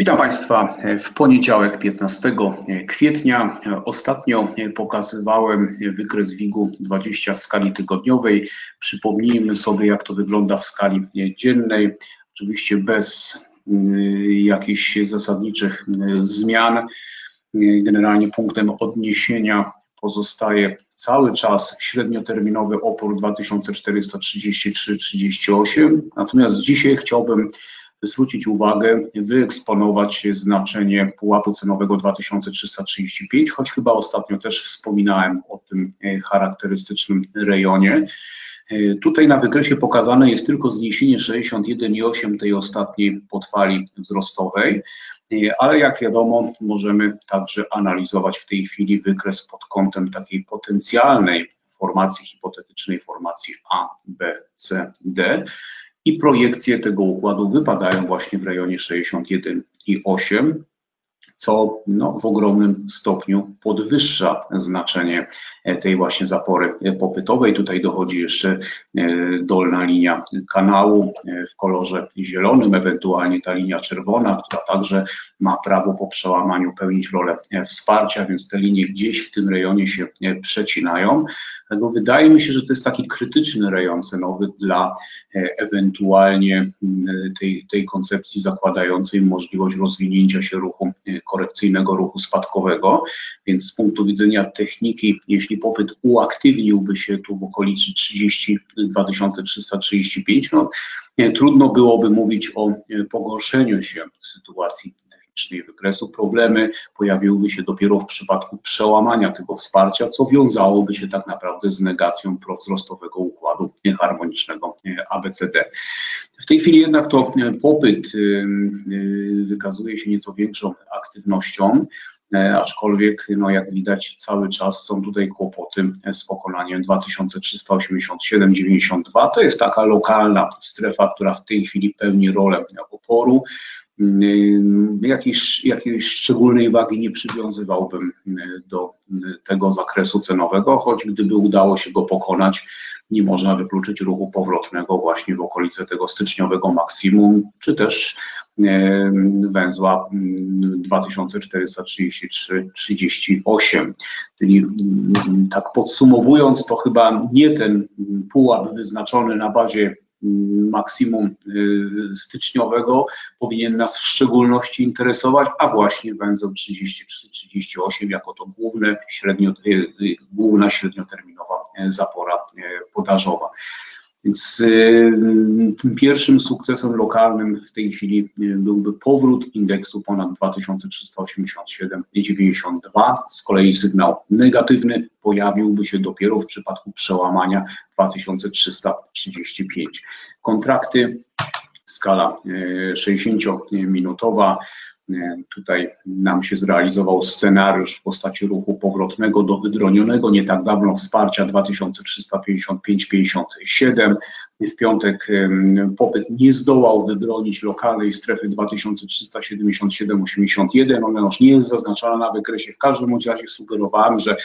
Witam Państwa w poniedziałek 15 kwietnia. Ostatnio pokazywałem wykres WIG-u 20 w skali tygodniowej. Przypomnijmy sobie, jak to wygląda w skali dziennej. Oczywiście bez y, jakichś zasadniczych y, zmian. Generalnie punktem odniesienia pozostaje cały czas średnioterminowy opór 2433-38. Natomiast dzisiaj chciałbym zwrócić uwagę, wyeksponować znaczenie pułapu cenowego 2335, choć chyba ostatnio też wspominałem o tym e, charakterystycznym rejonie. E, tutaj na wykresie pokazane jest tylko zniesienie 61,8 tej ostatniej podfali wzrostowej, e, ale jak wiadomo, możemy także analizować w tej chwili wykres pod kątem takiej potencjalnej formacji hipotetycznej, formacji A, B, C, D i projekcje tego układu wypadają właśnie w rejonie 61,8 co no, w ogromnym stopniu podwyższa znaczenie e, tej właśnie zapory e, popytowej. Tutaj dochodzi jeszcze e, dolna linia kanału w kolorze zielonym, ewentualnie ta linia czerwona, która także ma prawo po przełamaniu pełnić rolę wsparcia, więc te linie gdzieś w tym rejonie się przecinają. Dlatego wydaje mi się, że to jest taki krytyczny rejon cenowy dla ewentualnie tej, tej koncepcji zakładającej możliwość rozwinięcia się ruchu korekcyjnego ruchu spadkowego, więc z punktu widzenia techniki, jeśli popyt uaktywniłby się tu w okolicy 32 335, no, trudno byłoby mówić o pogorszeniu się sytuacji technicznej wykresu. Problemy pojawiłyby się dopiero w przypadku przełamania tego wsparcia, co wiązałoby się tak naprawdę z negacją prowzrostowego układu harmonicznego ABCD. W tej chwili jednak to popyt y, y, wykazuje się nieco większą aktywnością, e, aczkolwiek, no jak widać, cały czas są tutaj kłopoty z pokonaniem 2387,92. To jest taka lokalna strefa, która w tej chwili pełni rolę oporu. Jakiejś, jakiejś szczególnej wagi nie przywiązywałbym do tego zakresu cenowego, choć gdyby udało się go pokonać, nie można wykluczyć ruchu powrotnego właśnie w okolice tego styczniowego maksimum, czy też węzła 2433-38. Czyli tak podsumowując, to chyba nie ten pułap wyznaczony na bazie maksimum y, styczniowego powinien nas w szczególności interesować, a właśnie węzeł 33-38 jako to główne średnio, y, y, główna średnioterminowa zapora podażowa. Więc tym pierwszym sukcesem lokalnym w tej chwili byłby powrót indeksu ponad 2387,92. Z kolei sygnał negatywny pojawiłby się dopiero w przypadku przełamania 2335. Kontrakty, skala 60-minutowa, Tutaj nam się zrealizował scenariusz w postaci ruchu powrotnego do wydronionego nie tak dawno wsparcia 2355-57. W piątek popyt nie zdołał wybronić lokalnej strefy 2377-81. Ona już nie jest zaznaczona na wykresie. W każdym razie sugerowałem, że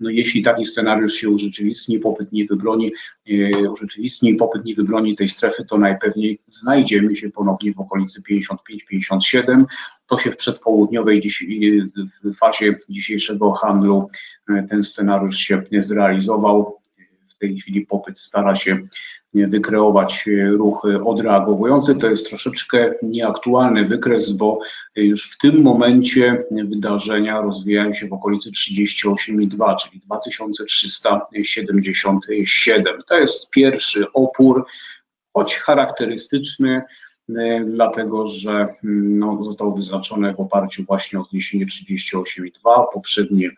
no jeśli taki scenariusz się urzeczywistni, popyt nie wybroni, e, urzeczywistni, popyt nie wybroni tej strefy, to najpewniej znajdziemy się ponownie w okolicy 55-57. To się w przedpołudniowej w fazie dzisiejszego handlu e, ten scenariusz się zrealizował. W tej chwili popyt stara się wykreować ruch odreagowujący. To jest troszeczkę nieaktualny wykres, bo już w tym momencie wydarzenia rozwijają się w okolicy 38,2, czyli 2377. To jest pierwszy opór, choć charakterystyczny, dlatego że mm, no, został wyznaczony w oparciu właśnie o zniesienie 38,2, poprzednie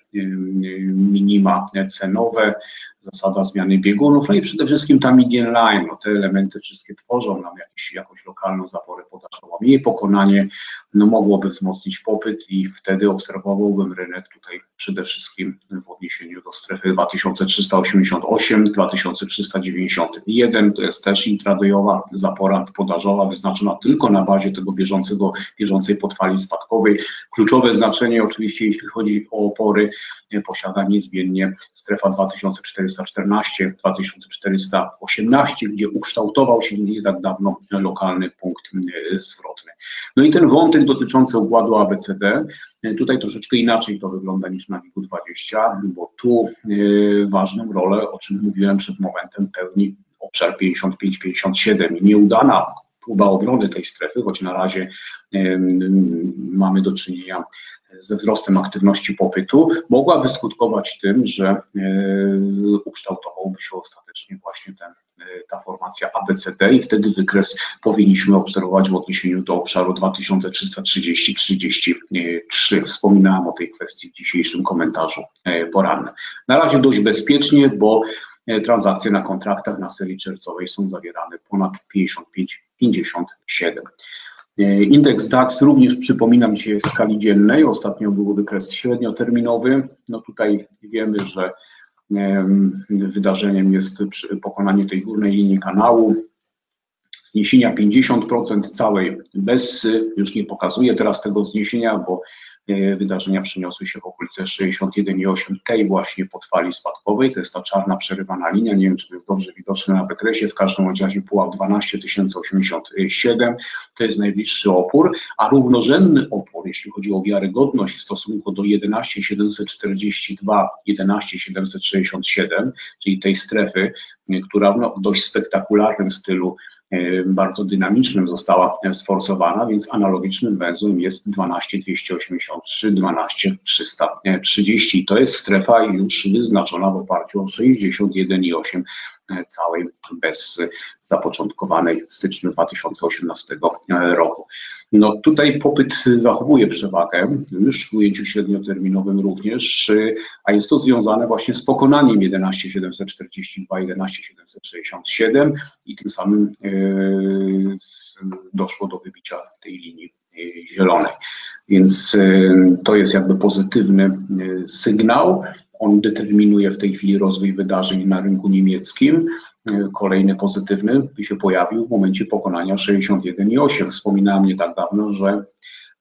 minima cenowe zasada zmiany biegunów, no i przede wszystkim ta median line, no te elementy wszystkie tworzą nam jakiś, jakąś lokalną zaporę podażową. Jej pokonanie no, mogłoby wzmocnić popyt i wtedy obserwowałbym rynek tutaj przede wszystkim w odniesieniu do strefy 2388, 2391, to jest też intradayowa zapora podażowa wyznaczona tylko na bazie tego bieżącego, bieżącej podfali spadkowej. Kluczowe znaczenie oczywiście jeśli chodzi o opory posiada niezmiennie strefa 2414-2418, gdzie ukształtował się nie tak dawno lokalny punkt zwrotny. No i ten wątek dotyczący układu ABCD, tutaj troszeczkę inaczej to wygląda niż na WIG 20, bo tu ważną rolę, o czym mówiłem przed momentem, pełni obszar 55-57 i nieudana próba obrony tej strefy, choć na razie mamy do czynienia ze wzrostem aktywności popytu, mogła wyskutkować tym, że e, ukształtowałby się ostatecznie właśnie ten, e, ta formacja ABCD i wtedy wykres powinniśmy obserwować w odniesieniu do obszaru 2330-33. Wspominałem o tej kwestii w dzisiejszym komentarzu e, porannym. Na razie dość bezpiecznie, bo transakcje na kontraktach na serii czerwcowej są zawierane ponad 55-57. E, indeks DAX również przypominam dzisiaj w skali dziennej. Ostatnio był wykres średnioterminowy. No tutaj wiemy, że wydarzeniem jest pokonanie tej górnej linii kanału. Zniesienia 50% całej Bessy, już nie pokazuję teraz tego zniesienia, bo wydarzenia przeniosły się w okolice 61,8 tej właśnie pod fali spadkowej. To jest ta czarna przerywana linia. Nie wiem, czy to jest dobrze widoczne na wykresie. W każdym razie pułap 12087 to jest najbliższy opór, a równorzędny opór, jeśli chodzi o wiarygodność w stosunku do 11742, 11767, czyli tej strefy, która w dość spektakularnym stylu E, bardzo dynamicznym została sforsowana, więc analogicznym węzłem jest 12283, 12330 i to jest strefa już wyznaczona w oparciu o 61,8 e, całej bez zapoczątkowanej w styczniu 2018 roku. No tutaj popyt zachowuje przewagę, już w ujęciu średnioterminowym również, a jest to związane właśnie z pokonaniem 11742, 11767 i tym samym e, doszło do wybicia tej linii e, zielonej. Więc e, to jest jakby pozytywny sygnał. On determinuje w tej chwili rozwój wydarzeń na rynku niemieckim. Kolejny pozytywny się pojawił w momencie pokonania 61,8. Wspominałem nie tak dawno, że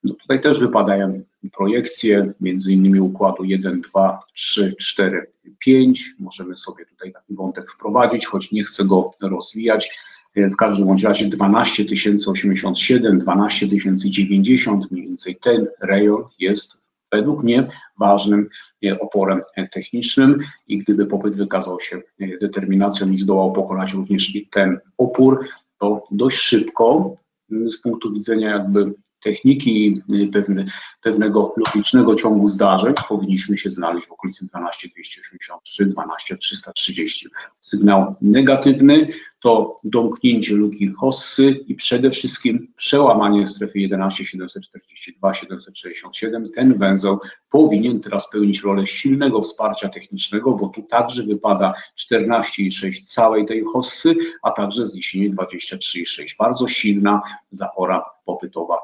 no tutaj też wypadają projekcje, między innymi układu 1, 2, 3, 4, 5. Możemy sobie tutaj taki wątek wprowadzić, choć nie chcę go rozwijać. W każdym bądź razie 12 087, 12 090, mniej więcej ten rejon jest według mnie ważnym e, oporem technicznym i gdyby popyt wykazał się e, determinacją i zdołał pokonać również ten opór, to dość szybko z punktu widzenia jakby techniki pewne, pewnego logicznego ciągu zdarzeń powinniśmy się znaleźć w okolicy 12283, 12330. Sygnał negatywny to domknięcie luki Hossy i przede wszystkim przełamanie strefy 11742, 767. Ten węzeł powinien teraz pełnić rolę silnego wsparcia technicznego, bo tu także wypada 14,6 całej tej Hossy, a także zniesienie 23,6. Bardzo silna zapora popytowa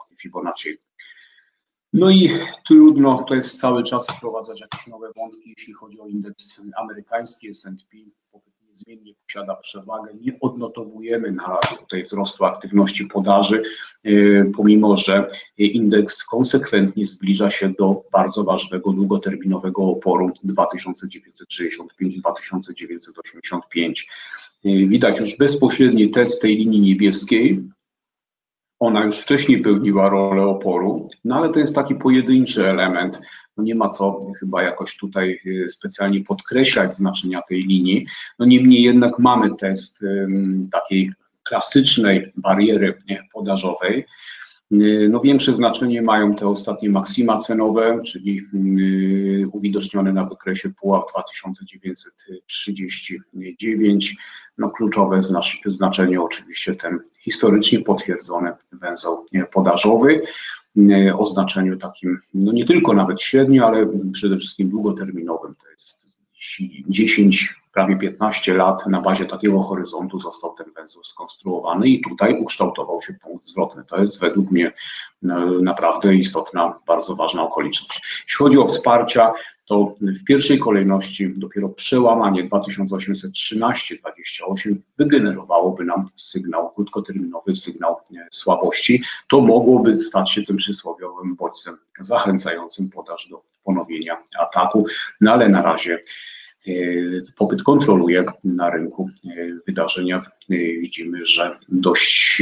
No i trudno to jest cały czas wprowadzać jakieś nowe wątki, jeśli chodzi o indeks amerykański, S&P niezmiennie posiada przewagę. Nie odnotowujemy na razie tutaj wzrostu aktywności podaży, y, pomimo że indeks konsekwentnie zbliża się do bardzo ważnego długoterminowego oporu 2965-2985. Y, widać już bezpośredni test tej linii niebieskiej, ona już wcześniej pełniła rolę oporu, no ale to jest taki pojedynczy element. No nie ma co chyba jakoś tutaj y, specjalnie podkreślać znaczenia tej linii. No niemniej jednak mamy test takiej klasycznej bariery podażowej. Y, no większe znaczenie mają te ostatnie maksima cenowe, czyli y, uwidocznione na wykresie pułap 2939. No kluczowe znaczenie oczywiście ten historycznie potwierdzony węzeł podażowy o znaczeniu takim, no nie tylko nawet średnio, ale przede wszystkim długoterminowym. To jest 10, prawie 15 lat na bazie takiego horyzontu został ten węzeł skonstruowany i tutaj ukształtował się punkt zwrotny. To jest według mnie no, naprawdę istotna, bardzo ważna okoliczność. Jeśli chodzi o wsparcia, to w pierwszej kolejności dopiero przełamanie 2813-28 wygenerowałoby nam sygnał, krótkoterminowy sygnał słabości. To mogłoby stać się tym przysłowiowym bodźcem zachęcającym podaż do ponowienia ataku, no ale na razie popyt kontroluje na rynku wydarzenia. Widzimy, że dość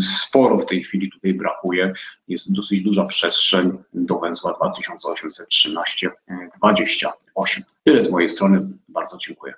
sporo w tej chwili tutaj brakuje. Jest dosyć duża przestrzeń do węzła 2813-28. Tyle z mojej strony. Bardzo dziękuję.